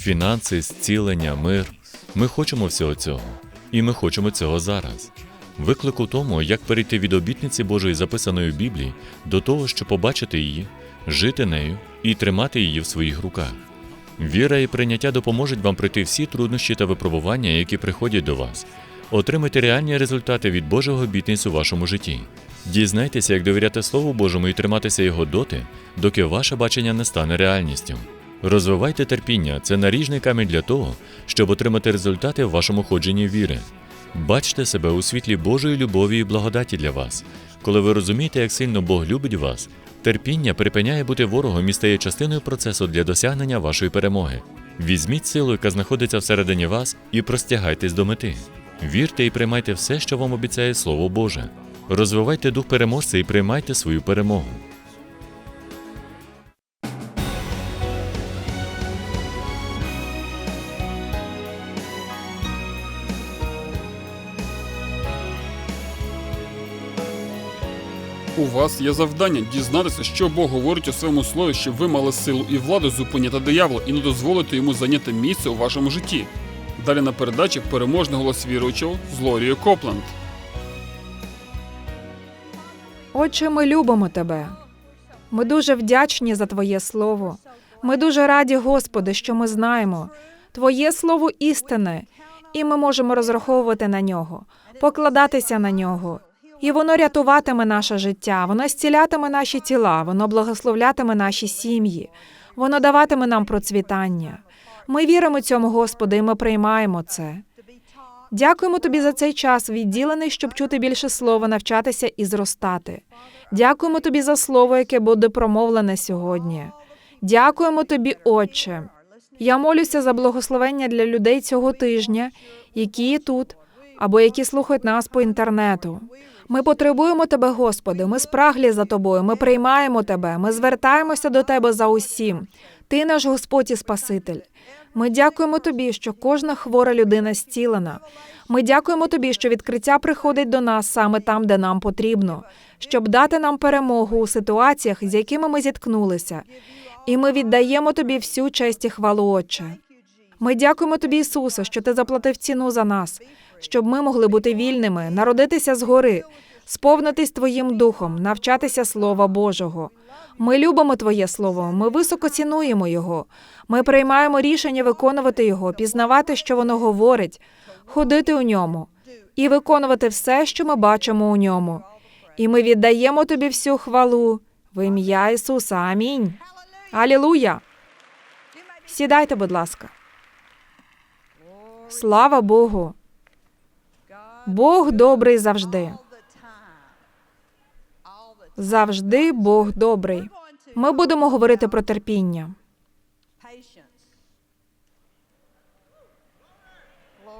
фінанси, зцілення, мир. Ми хочемо всього цього. І ми хочемо цього зараз. Виклик у тому, як перейти від обітниці Божої, записаної в Біблії, до того, щоб побачити її, жити нею і тримати її в своїх руках. Віра і прийняття допоможуть вам пройти всі труднощі та випробування, які приходять до вас. Отримайте реальні результати від Божого обітниць у вашому житті. Дізнайтеся, як довіряти Слову Божому і триматися його доти, доки ваше бачення не стане реальністю. Розвивайте терпіння це наріжний камінь для того, щоб отримати результати в вашому ходженні віри. Бачте себе у світлі Божої любові і благодаті для вас. Коли ви розумієте, як сильно Бог любить вас, терпіння припиняє бути ворогом і стає частиною процесу для досягнення вашої перемоги. Візьміть силу, яка знаходиться всередині вас, і простягайтесь до мети. Вірте і приймайте все, що вам обіцяє Слово Боже. Розвивайте дух переможця і приймайте свою перемогу. У вас є завдання дізнатися, що Бог говорить у своєму слові, щоб ви мали силу і владу зупиняти диявола і не дозволити йому зайняти місце у вашому житті. Далі на передачі переможний голос віруючого з Лорією Копленд. Отче, ми любимо тебе. Ми дуже вдячні за Твоє Слово. Ми дуже раді, Господи, що ми знаємо Твоє Слово істине, і ми можемо розраховувати на нього, покладатися на нього. І воно рятуватиме наше життя, воно зцілятиме наші тіла, воно благословлятиме наші сім'ї, воно даватиме нам процвітання. Ми віримо цьому, Господи, і ми приймаємо це. Дякуємо тобі за цей час, відділений, щоб чути більше слова, навчатися і зростати. Дякуємо тобі за слово, яке буде промовлене сьогодні. Дякуємо тобі, Отче. Я молюся за благословення для людей цього тижня, які тут або які слухають нас по інтернету. Ми потребуємо тебе, Господи. Ми спраглі за тобою. Ми приймаємо тебе. Ми звертаємося до тебе за усім. Ти наш Господь і Спаситель. Ми дякуємо тобі, що кожна хвора людина зцілена. Ми дякуємо тобі, що відкриття приходить до нас саме там, де нам потрібно, щоб дати нам перемогу у ситуаціях, з якими ми зіткнулися. І ми віддаємо тобі всю честь і хвалу, Отче. Ми дякуємо тобі, Ісусе, що ти заплатив ціну за нас, щоб ми могли бути вільними, народитися згори, сповнитись Твоїм духом, навчатися Слова Божого. Ми любимо Твоє Слово, ми високо цінуємо Його. Ми приймаємо рішення виконувати його, пізнавати, що воно говорить, ходити у ньому і виконувати все, що ми бачимо у ньому. І ми віддаємо тобі всю хвалу в ім'я Ісуса. Амінь. Алілуя! Сідайте, будь ласка. Слава Богу! Бог добрий завжди. Завжди Бог добрий. Ми будемо говорити про терпіння.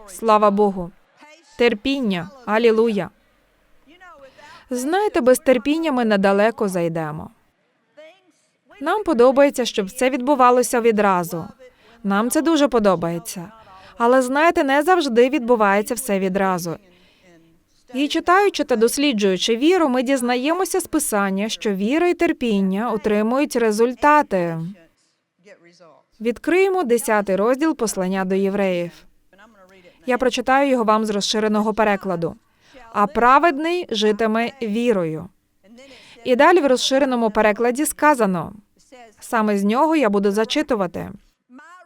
Слава Богу. Терпіння. Алілуя. Знаєте, без терпіння ми недалеко зайдемо. Нам подобається, щоб це відбувалося відразу. Нам це дуже подобається. Але знаєте, не завжди відбувається все відразу. І читаючи та досліджуючи віру, ми дізнаємося з писання, що віра і терпіння отримують результати. Відкриємо 10 розділ послання до євреїв. Я прочитаю його вам з розширеного перекладу. А праведний житиме вірою. І далі в розширеному перекладі сказано саме з нього я буду зачитувати.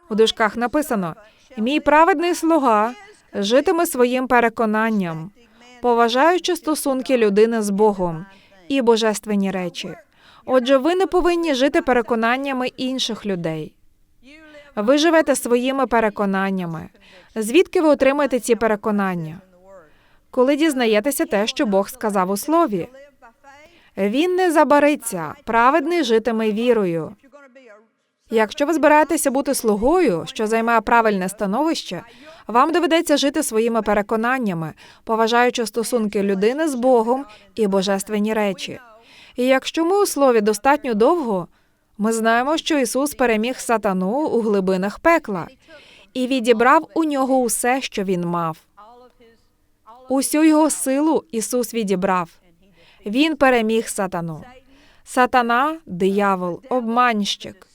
У дужках написано: Мій праведний слуга житиме своїм переконанням, поважаючи стосунки людини з Богом і божественні речі. Отже, ви не повинні жити переконаннями інших людей. Ви живете своїми переконаннями. Звідки ви отримаєте ці переконання? Коли дізнаєтеся те, що Бог сказав у слові, він не забариться, праведний житиме вірою. Якщо ви збираєтеся бути слугою, що займає правильне становище, вам доведеться жити своїми переконаннями, поважаючи стосунки людини з Богом і божественні речі. І якщо ми у слові достатньо довго, ми знаємо, що Ісус переміг сатану у глибинах пекла і відібрав у нього усе, що він мав. Усю його силу Ісус відібрав. Він переміг сатану. Сатана, диявол, обманщик.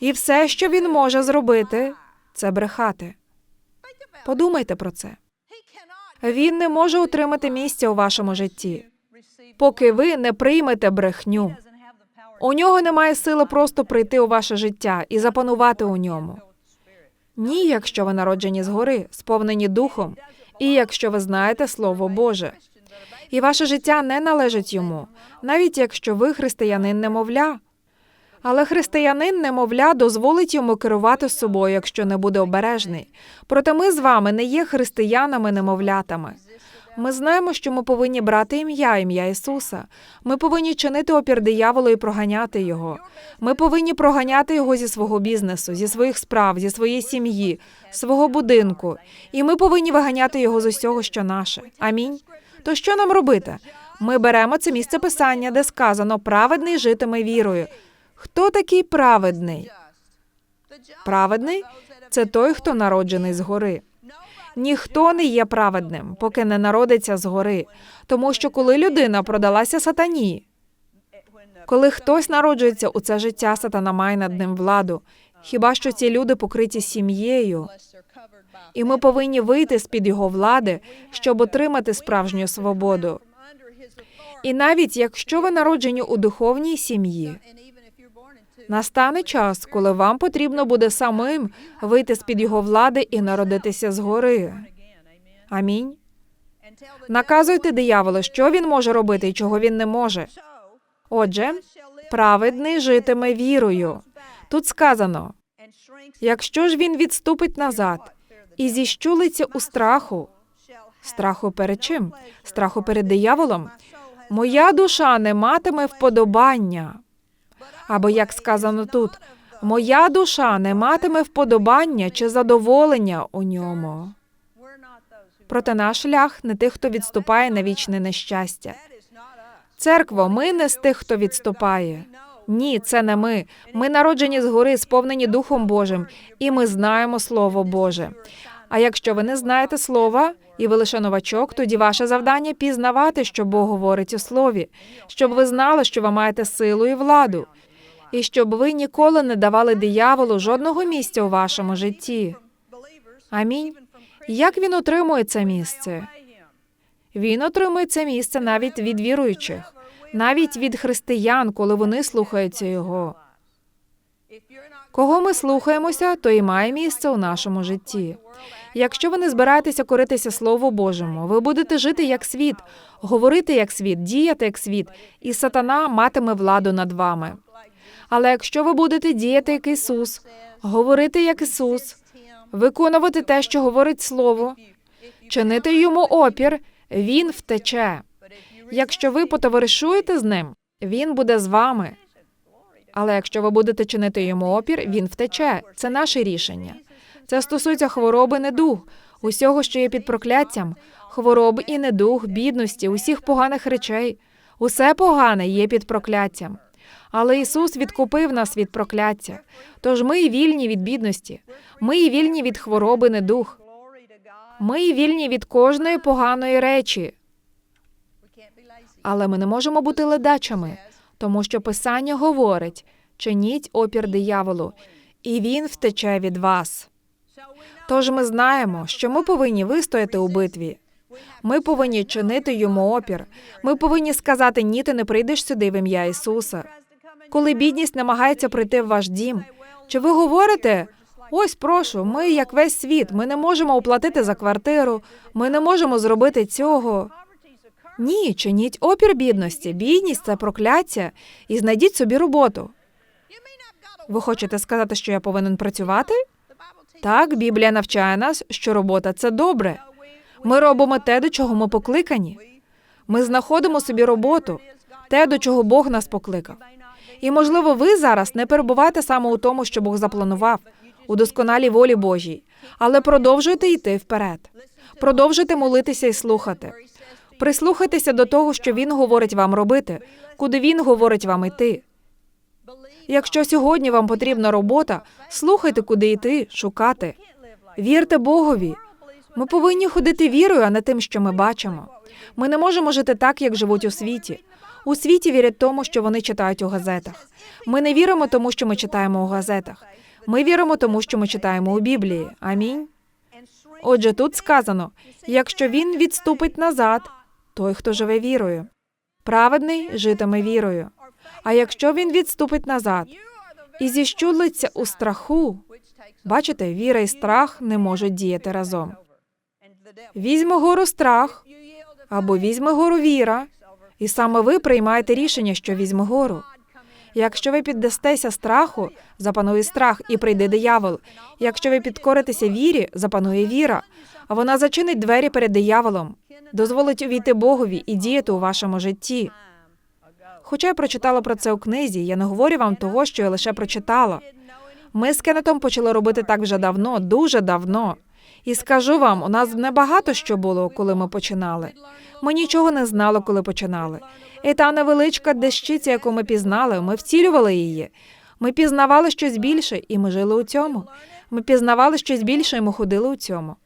І все, що він може зробити, це брехати. Подумайте про це. Він не може утримати місця у вашому житті, поки ви не приймете брехню. У нього немає сили просто прийти у ваше життя і запанувати у ньому. Ні, якщо ви народжені згори, сповнені духом, і якщо ви знаєте Слово Боже. І ваше життя не належить йому, навіть якщо ви християнин немовля. Але християнин немовля дозволить йому керувати собою, якщо не буде обережний. Проте ми з вами не є християнами-немовлятами. Ми знаємо, що ми повинні брати ім'я, ім'я Ісуса. Ми повинні чинити опір дияволу і проганяти його. Ми повинні проганяти його зі свого бізнесу, зі своїх справ, зі своєї сім'ї, свого будинку. І ми повинні виганяти його з усього, що наше. Амінь. То що нам робити? Ми беремо це місце писання, де сказано праведний житиме вірою. Хто такий праведний? Праведний це той, хто народжений згори. Ніхто не є праведним, поки не народиться згори. Тому що коли людина продалася сатані, коли хтось народжується у це життя, сатана має над ним владу. Хіба що ці люди покриті сім'єю, і ми повинні вийти з під його влади, щоб отримати справжню свободу. І навіть якщо ви народжені у духовній сім'ї, настане час, коли вам потрібно буде самим вийти з під його влади і народитися згори. Амінь. Наказуйте дияволу, що він може робити і чого він не може. Отже, праведний житиме вірою. Тут сказано: якщо ж він відступить назад і зіщулиться у страху, страху перед чим? Страху перед дияволом, моя душа не матиме вподобання. Або як сказано тут, моя душа не матиме вподобання чи задоволення у ньому. Проте наш шлях не тих, хто відступає на вічне нещастя. Церкво, ми не з тих, хто відступає. Ні, це не ми. Ми народжені згори, сповнені Духом Божим, і ми знаємо Слово Боже. А якщо ви не знаєте слова, і ви лише новачок, тоді ваше завдання пізнавати, що Бог говорить у слові, щоб ви знали, що ви маєте силу і владу, і щоб ви ніколи не давали дияволу жодного місця у вашому житті. Амінь. Як він отримує це місце? Він отримує це місце навіть від віруючих, навіть від християн, коли вони слухаються його. Кого ми слухаємося, то і має місце у нашому житті. Якщо ви не збираєтеся коритися Слову Божому, ви будете жити як світ, говорити як світ, діяти як світ, і сатана матиме владу над вами. Але якщо ви будете діяти як Ісус, говорити як Ісус, виконувати те, що говорить Слово, чинити йому опір, він втече. Якщо ви потоваришуєте з ним, він буде з вами. Але якщо ви будете чинити йому опір, він втече. Це наше рішення. Це стосується хвороби, недуг, усього, що є під прокляттям, хвороб і недуг, бідності, усіх поганих речей. Усе погане є під прокляттям. Але Ісус відкупив нас від прокляття. Тож ми вільні від бідності, ми вільні від хвороби, недуг. Ми вільні від кожної поганої речі. Але ми не можемо бути ледачами, тому що Писання говорить: чиніть опір дияволу, і він втече від вас. Тож ми знаємо, що ми повинні вистояти у битві. Ми повинні чинити йому опір. Ми повинні сказати ні, ти не прийдеш сюди в ім'я Ісуса. Коли бідність намагається прийти в ваш дім, чи ви говорите? Ось прошу, ми як весь світ, ми не можемо оплатити за квартиру, ми не можемо зробити цього. Ні, чиніть опір бідності. Бідність це прокляття, і знайдіть собі роботу. Ви хочете сказати, що я повинен працювати? Так, Біблія навчає нас, що робота це добре. Ми робимо те, до чого ми покликані. Ми знаходимо собі роботу, те, до чого Бог нас покликав. І, можливо, ви зараз не перебуваєте саме у тому, що Бог запланував, у досконалій волі Божій, але продовжуйте йти вперед. Продовжуйте молитися і слухати. Прислухайтеся до того, що він говорить вам робити, куди він говорить вам йти. Якщо сьогодні вам потрібна робота, слухайте, куди йти, шукати. Вірте Богові. Ми повинні ходити вірою, а не тим, що ми бачимо. Ми не можемо жити так, як живуть у світі. У світі вірять тому, що вони читають у газетах. Ми не віримо тому, що ми читаємо у газетах. Ми віримо тому, що ми читаємо у Біблії. Амінь. Отже, тут сказано: якщо він відступить назад, той, хто живе вірою, праведний житиме вірою. А якщо він відступить назад і зіщулиться у страху, бачите, віра і страх не можуть діяти разом. Візьме гору страх або візьме гору віра, і саме ви приймаєте рішення, що візьме гору. Якщо ви піддастеся страху, запанує страх і прийде диявол. Якщо ви підкоритеся вірі, запанує віра, а вона зачинить двері перед дияволом, дозволить увійти Богові і діяти у вашому житті. Хоча я прочитала про це у книзі, я не говорю вам того, що я лише прочитала. Ми з Кеннетом почали робити так вже давно, дуже давно. І скажу вам, у нас небагато що було, коли ми починали. Ми нічого не знали, коли починали. І та невеличка дещиця, яку ми пізнали, ми втілювали її. Ми пізнавали щось більше, і ми жили у цьому. Ми пізнавали щось більше, і ми ходили у цьому.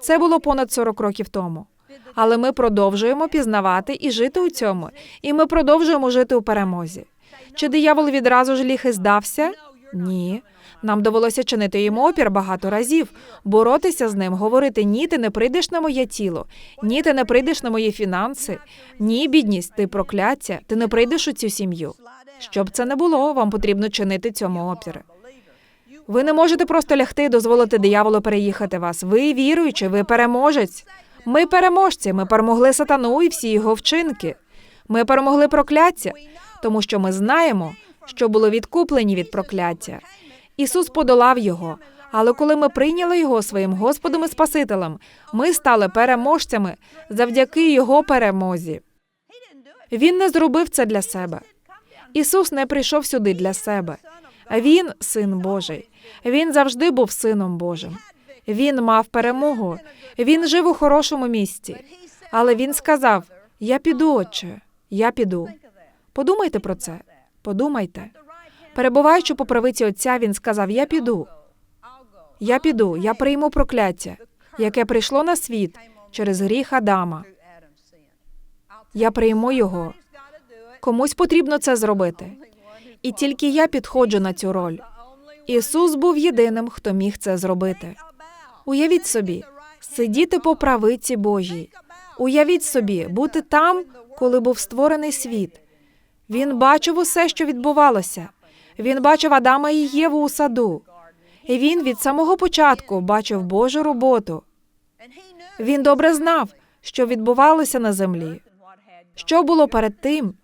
Це було понад 40 років тому. Але ми продовжуємо пізнавати і жити у цьому, і ми продовжуємо жити у перемозі. Чи диявол відразу ж ліг і здався? Ні. Нам довелося чинити йому опір багато разів, боротися з ним, говорити ні, ти не прийдеш на моє тіло, ні, ти не прийдеш на мої фінанси, ні, бідність, ти прокляття, ти не прийдеш у цю сім'ю. Щоб це не було, вам потрібно чинити цьому опіри. Ви не можете просто лягти і дозволити дияволу переїхати вас. Ви віруючі, ви переможець. Ми переможці. Ми перемогли сатану і всі його вчинки. Ми перемогли прокляття, тому що ми знаємо, що були відкуплені від прокляття. Ісус подолав його. Але коли ми прийняли його своїм Господом і Спасителем, ми стали переможцями завдяки його перемозі. Він не зробив це для себе. Ісус не прийшов сюди для себе. Він син Божий. Він завжди був сином Божим. Він мав перемогу. Він жив у хорошому місці. Але він сказав: Я піду, отче, я піду. Подумайте про це. Подумайте. Перебуваючи по правиці отця, він сказав: Я піду. Я піду, я прийму прокляття, яке прийшло на світ через гріх Адама. Я прийму його. Комусь потрібно це зробити. І тільки я підходжу на цю роль. Ісус був єдиним, хто міг це зробити. Уявіть собі, сидіти по правиці Божій. Уявіть собі, бути там, коли був створений світ. Він бачив усе, що відбувалося. Він бачив Адама і Єву у саду. І він від самого початку бачив Божу роботу. Він добре знав, що відбувалося на землі, що було перед тим,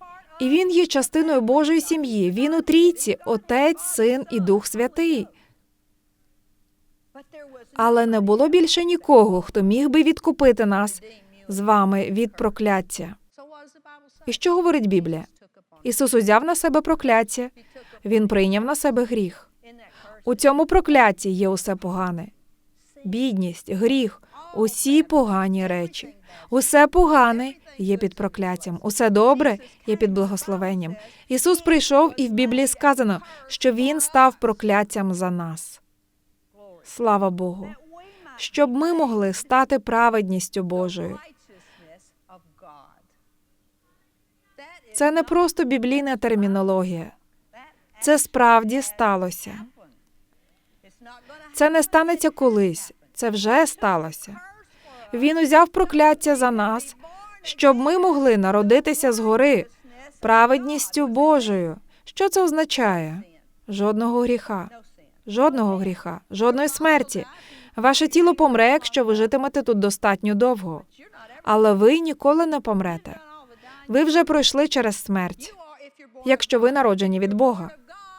і він є частиною Божої сім'ї. Він у трійці, Отець, Син і Дух Святий. Але не було більше нікого, хто міг би відкупити нас з вами від прокляття. І що говорить Біблія? Ісус узяв на себе прокляття, Він прийняв на себе гріх. У цьому прокляті є усе погане. Бідність, гріх, усі погані речі. Усе погане є під прокляттям, усе добре є під благословенням. Ісус прийшов, і в Біблії сказано, що Він став прокляттям за нас. Слава Богу, щоб ми могли стати праведністю Божою. Це не просто біблійна термінологія. Це справді сталося. Це не станеться колись, це вже сталося. Він узяв прокляття за нас, щоб ми могли народитися згори праведністю Божою. Що це означає? Жодного гріха, жодного гріха, жодної смерті. Ваше тіло помре, якщо ви житимете тут достатньо довго. Але ви ніколи не помрете. Ви вже пройшли через смерть, якщо ви народжені від Бога.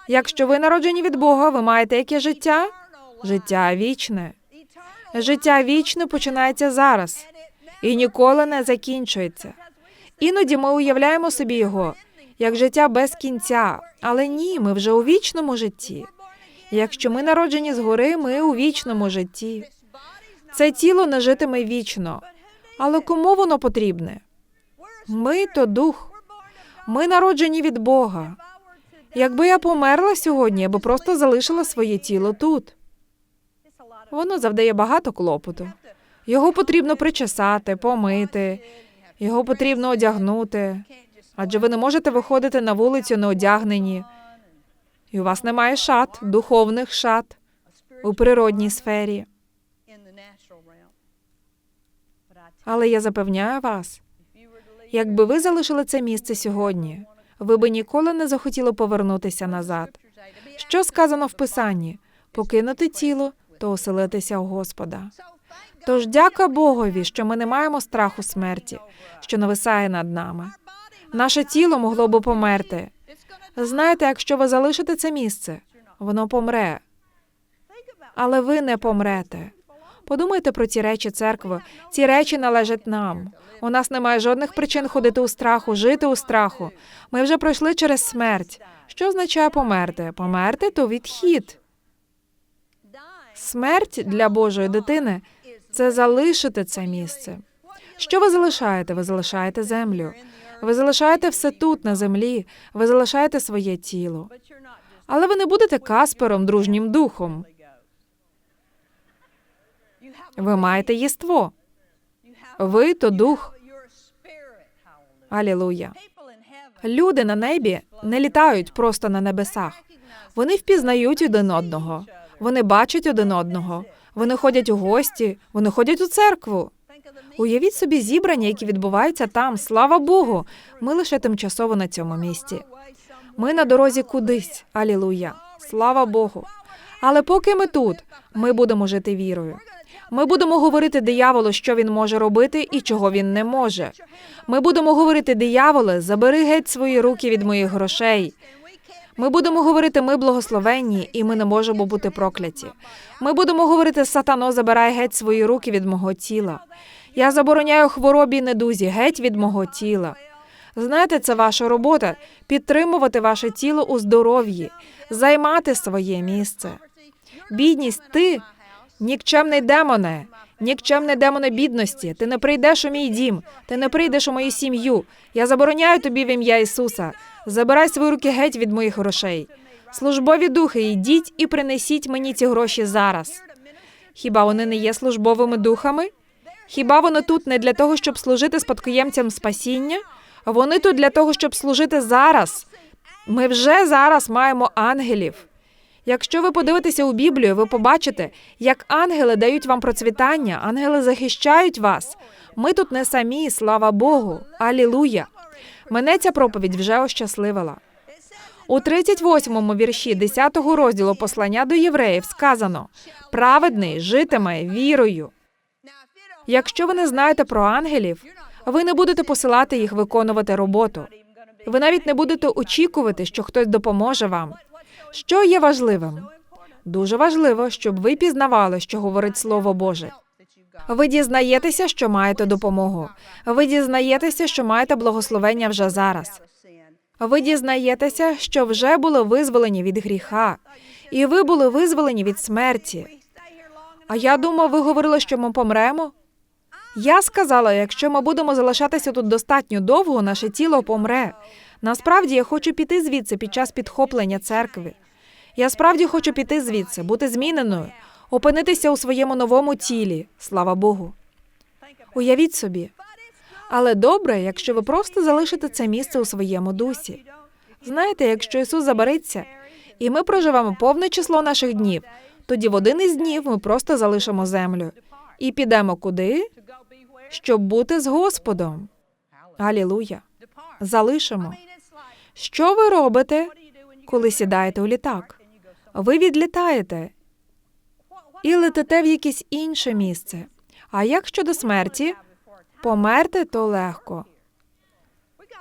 Якщо ви народжені від Бога, ви маєте яке життя? Життя вічне. Життя вічне починається зараз і ніколи не закінчується. Іноді ми уявляємо собі його як життя без кінця, але ні, ми вже у вічному житті. Якщо ми народжені згори, ми у вічному житті. Це тіло не житиме вічно. Але кому воно потрібне? Ми то дух. Ми народжені від Бога. Якби я померла сьогодні, я просто залишила своє тіло тут. Воно завдає багато клопоту. Його потрібно причесати, помити, його потрібно одягнути. Адже ви не можете виходити на вулицю неодягнені, і у вас немає шат, духовних шат у природній сфері. Але я запевняю вас, якби ви залишили це місце сьогодні, ви би ніколи не захотіли повернутися назад. Що сказано в Писанні? Покинути тіло, то оселитися у Господа. Тож дяка Богові, що ми не маємо страху смерті, що нависає над нами. Наше тіло могло би померти. Знаєте, якщо ви залишите це місце, воно помре. Але ви не помрете. Подумайте про ці речі, церкви. Ці речі належать нам. У нас немає жодних причин ходити у страху, жити у страху. Ми вже пройшли через смерть. Що означає померти? Померти то відхід. Смерть для Божої дитини це залишити це місце. Що ви залишаєте? Ви залишаєте землю. Ви залишаєте все тут, на землі. Ви залишаєте своє тіло. Але ви не будете каспером, дружнім духом. Ви маєте єство. Ви то дух. Алілуя. Люди на небі не літають просто на небесах. Вони впізнають один одного. Вони бачать один одного. Вони ходять у гості, вони ходять у церкву. Уявіть собі зібрання, які відбуваються там. Слава Богу. Ми лише тимчасово на цьому місці. Ми на дорозі кудись. Алілуя. Слава Богу. Але поки ми тут, ми будемо жити вірою. Ми будемо говорити дияволу, що він може робити і чого він не може. Ми будемо говорити дияволе, забери геть свої руки від моїх грошей. Ми будемо говорити, ми благословенні, і ми не можемо бути прокляті. Ми будемо говорити, сатано, забирай геть свої руки від мого тіла. Я забороняю хворобі й недузі геть від мого тіла. Знаєте, це ваша робота підтримувати ваше тіло у здоров'ї, займати своє місце. Бідність, ти нікчемний демоне, нікчемний демоне бідності. Ти не прийдеш у мій дім, ти не прийдеш у мою сім'ю. Я забороняю тобі в ім'я Ісуса. Забирай свої руки геть від моїх грошей. Службові духи, йдіть і принесіть мені ці гроші зараз. Хіба вони не є службовими духами? Хіба вони тут не для того, щоб служити спадкоємцям спасіння? Вони тут для того, щоб служити зараз. Ми вже зараз маємо ангелів. Якщо ви подивитеся у Біблію, ви побачите, як ангели дають вам процвітання, ангели захищають вас. Ми тут не самі, слава Богу. Алілуя. Мене ця проповідь вже ощасливила. У 38-му вірші 10-го розділу послання до євреїв сказано: праведний житиме вірою. Якщо ви не знаєте про ангелів, ви не будете посилати їх виконувати роботу. Ви навіть не будете очікувати, що хтось допоможе вам. Що є важливим? Дуже важливо, щоб ви пізнавали, що говорить Слово Боже. Ви дізнаєтеся, що маєте допомогу. Ви дізнаєтеся, що маєте благословення вже зараз. Ви дізнаєтеся, що вже були визволені від гріха, і ви були визволені від смерті. А я думав, ви говорили, що ми помремо. Я сказала, якщо ми будемо залишатися тут достатньо довго, наше тіло помре. Насправді я хочу піти звідси під час підхоплення церкви. Я справді хочу піти звідси, бути зміненою, опинитися у своєму новому тілі. Слава Богу. Уявіть собі. Але добре, якщо ви просто залишите це місце у своєму дусі. Знаєте, якщо Ісус забереться, і ми проживемо повне число наших днів, тоді в один із днів ми просто залишимо землю і підемо куди? Щоб бути з Господом. Алілуя. Залишимо. Що ви робите, коли сідаєте у літак? Ви відлітаєте і летите в якесь інше місце. А як щодо смерті? Померти то легко.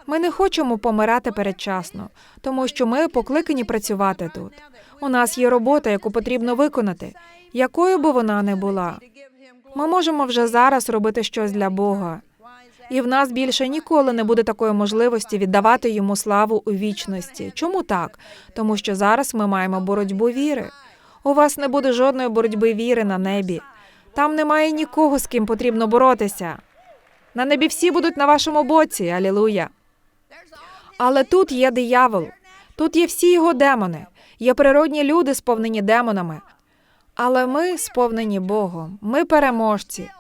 Ми не хочемо помирати передчасно, тому що ми покликані працювати тут. У нас є робота, яку потрібно виконати, якою би вона не була. Ми можемо вже зараз робити щось для Бога. І в нас більше ніколи не буде такої можливості віддавати йому славу у вічності. Чому так? Тому що зараз ми маємо боротьбу віри. У вас не буде жодної боротьби віри на небі. Там немає нікого, з ким потрібно боротися. На небі всі будуть на вашому боці, алілуя. Але тут є диявол, тут є всі його демони, є природні люди, сповнені демонами. Але ми сповнені Богом, ми переможці.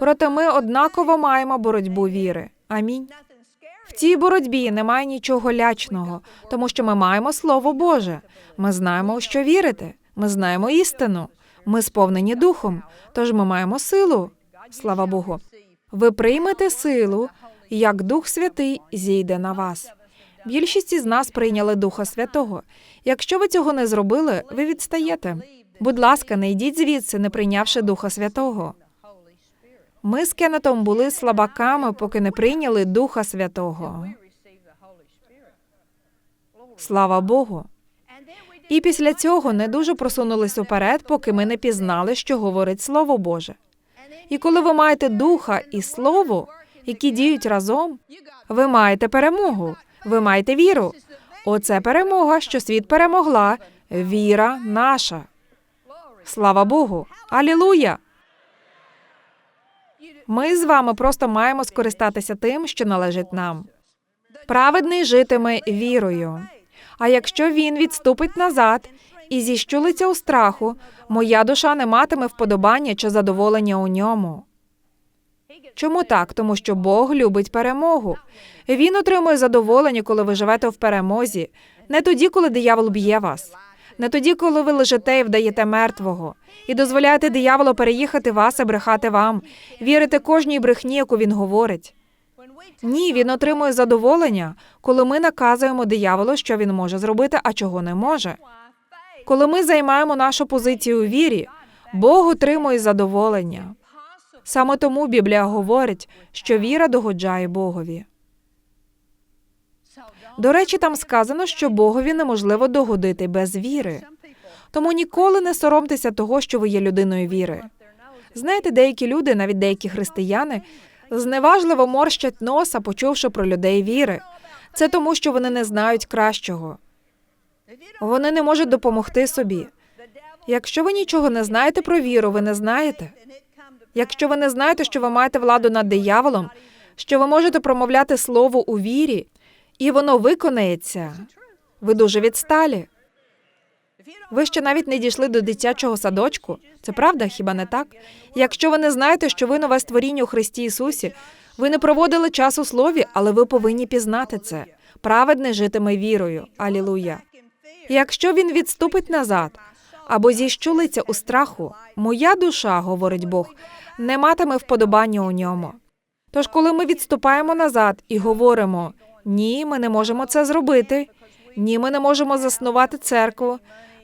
Проте ми однаково маємо боротьбу віри. Амінь. В цій боротьбі немає нічого лячного, тому що ми маємо Слово Боже. Ми знаємо, у що вірити. Ми знаємо істину. Ми сповнені духом, тож ми маємо силу. Слава Богу. Ви приймете силу, як Дух Святий зійде на вас. Більшість із нас прийняли Духа Святого. Якщо ви цього не зробили, ви відстаєте. Будь ласка, не йдіть звідси, не прийнявши Духа Святого. Ми з Кеннетом були слабаками, поки не прийняли Духа Святого. Слава Богу. І після цього не дуже просунулись уперед, поки ми не пізнали, що говорить Слово Боже. І коли ви маєте духа і слово, які діють разом, ви маєте перемогу, ви маєте віру. Оце перемога, що світ перемогла, віра наша. Слава Богу! Алілуя! Ми з вами просто маємо скористатися тим, що належить нам. Праведний житиме вірою. А якщо він відступить назад і зіщулиться у страху, моя душа не матиме вподобання чи задоволення у ньому. Чому так? Тому що Бог любить перемогу. Він отримує задоволення, коли ви живете в перемозі, не тоді, коли диявол б'є вас, не тоді, коли ви лежите і вдаєте мертвого, і дозволяєте дияволу переїхати вас і брехати вам, вірите кожній брехні, яку він говорить. Ні, він отримує задоволення, коли ми наказуємо дияволу, що він може зробити, а чого не може. Коли ми займаємо нашу позицію у вірі, Бог отримує задоволення. Саме тому Біблія говорить, що віра догоджає Богові. До речі, там сказано, що Богові неможливо догодити без віри. Тому ніколи не соромтеся того, що ви є людиною віри. Знаєте, деякі люди, навіть деякі християни, зневажливо морщать носа, почувши про людей віри. Це тому, що вони не знають кращого. Вони не можуть допомогти собі. Якщо ви нічого не знаєте про віру, ви не знаєте. Якщо ви не знаєте, що ви маєте владу над дияволом, що ви можете промовляти слово у вірі, і воно виконається, ви дуже відсталі. Ви ще навіть не дійшли до дитячого садочку. Це правда, хіба не так? Якщо ви не знаєте, що ви нове створіння у Христі Ісусі, ви не проводили час у слові, але ви повинні пізнати це. Праведний житиме вірою. Алілуя. Якщо він відступить назад або зіщулиться у страху, моя душа, говорить Бог, не матиме вподобання у ньому. Тож, коли ми відступаємо назад і говоримо ні, ми не можемо це зробити, ні, ми не можемо заснувати церкву,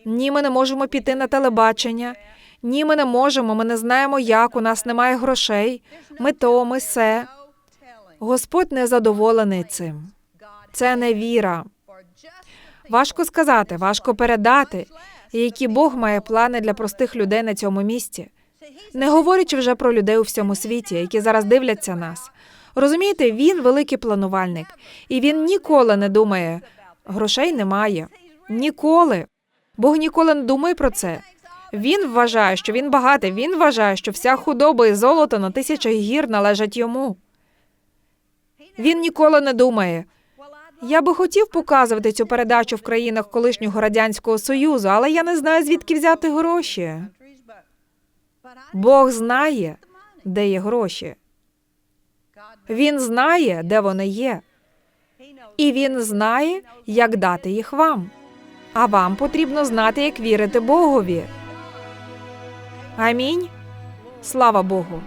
ні, ми не можемо піти на телебачення, ні, ми не можемо, ми не знаємо, як, у нас немає грошей, ми то, ми се. Господь не задоволений цим. Це не віра. Важко сказати, важко передати, які Бог має плани для простих людей на цьому місці. Не говорячи вже про людей у всьому світі, які зараз дивляться нас. Розумієте, він великий планувальник, і він ніколи не думає, грошей немає. Ніколи. Бог ніколи не думає про це. Він вважає, що він багатий. Він вважає, що вся худоба і золото на тисячах гір належать йому. Він ніколи не думає. Я би хотів показувати цю передачу в країнах колишнього радянського союзу, але я не знаю звідки взяти гроші. Бог знає, де є гроші. Він знає, де вони є, і він знає, як дати їх вам. А вам потрібно знати, як вірити Богові. Амінь. Слава Богу.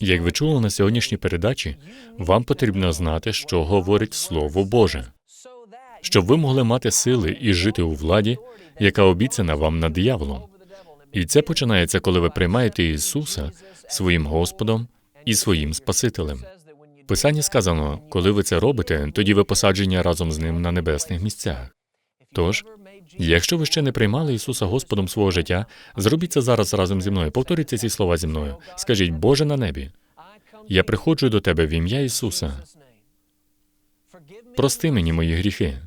Як ви чули на сьогоднішній передачі, вам потрібно знати, що говорить Слово Боже, щоб ви могли мати сили і жити у владі, яка обіцяна вам над дияволом. І це починається, коли ви приймаєте Ісуса своїм Господом і своїм Спасителем. В Писанні сказано, коли ви це робите, тоді ви посаджені разом з ним на небесних місцях. Тож, якщо ви ще не приймали Ісуса Господом свого життя, зробіть це зараз разом зі мною. Повторюйте ці слова зі мною. Скажіть, Боже на небі, я приходжу до Тебе в ім'я Ісуса. Прости мені мої гріхи,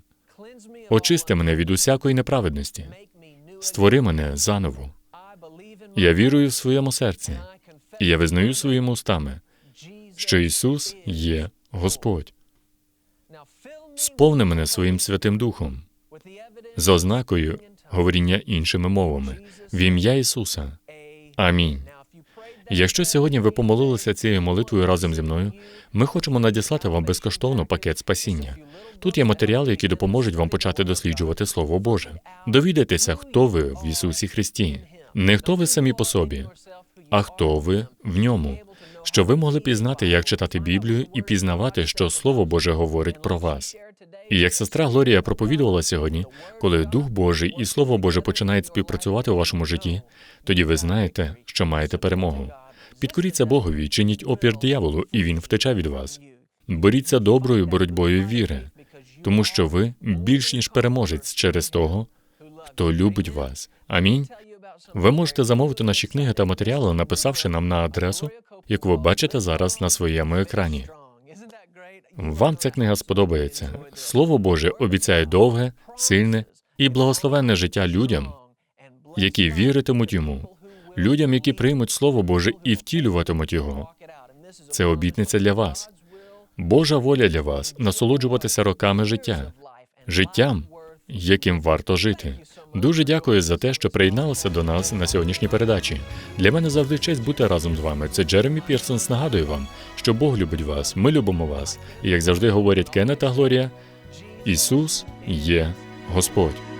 очисти мене від усякої неправедності, створи мене заново. Я вірую в своєму серці, і я визнаю своїми устами, що Ісус є Господь. Сповни мене своїм Святим Духом з ознакою говоріння іншими мовами в ім'я Ісуса. Амінь. Якщо сьогодні ви помолилися цією молитвою разом зі мною, ми хочемо надіслати вам безкоштовно пакет спасіння. Тут є матеріали, які допоможуть вам почати досліджувати Слово Боже. Довідайтеся, хто ви в Ісусі Христі. Не хто ви самі по собі, а хто ви в ньому. Щоб ви могли пізнати, як читати Біблію і пізнавати, що Слово Боже говорить про вас. І як сестра Глорія проповідувала сьогодні, коли Дух Божий і Слово Боже починають співпрацювати у вашому житті, тоді ви знаєте, що маєте перемогу. Підкоріться Богові, чиніть опір дияволу, і він втече від вас. Боріться доброю боротьбою віри, тому що ви більш ніж переможець через того, хто любить вас. Амінь. Ви можете замовити наші книги та матеріали, написавши нам на адресу, яку ви бачите зараз на своєму екрані. Вам ця книга сподобається. Слово Боже обіцяє довге, сильне і благословенне життя людям, які віритимуть йому, людям, які приймуть Слово Боже і втілюватимуть його. Це обітниця для вас. Божа воля для вас насолоджуватися роками життя, життям, яким варто жити. Дуже дякую за те, що приєдналися до нас на сьогоднішній передачі. Для мене завжди честь бути разом з вами. Це Джеремі Пірсонс нагадує вам, що Бог любить вас, ми любимо вас. І як завжди говорять Кеннет та Глорія, Ісус є Господь.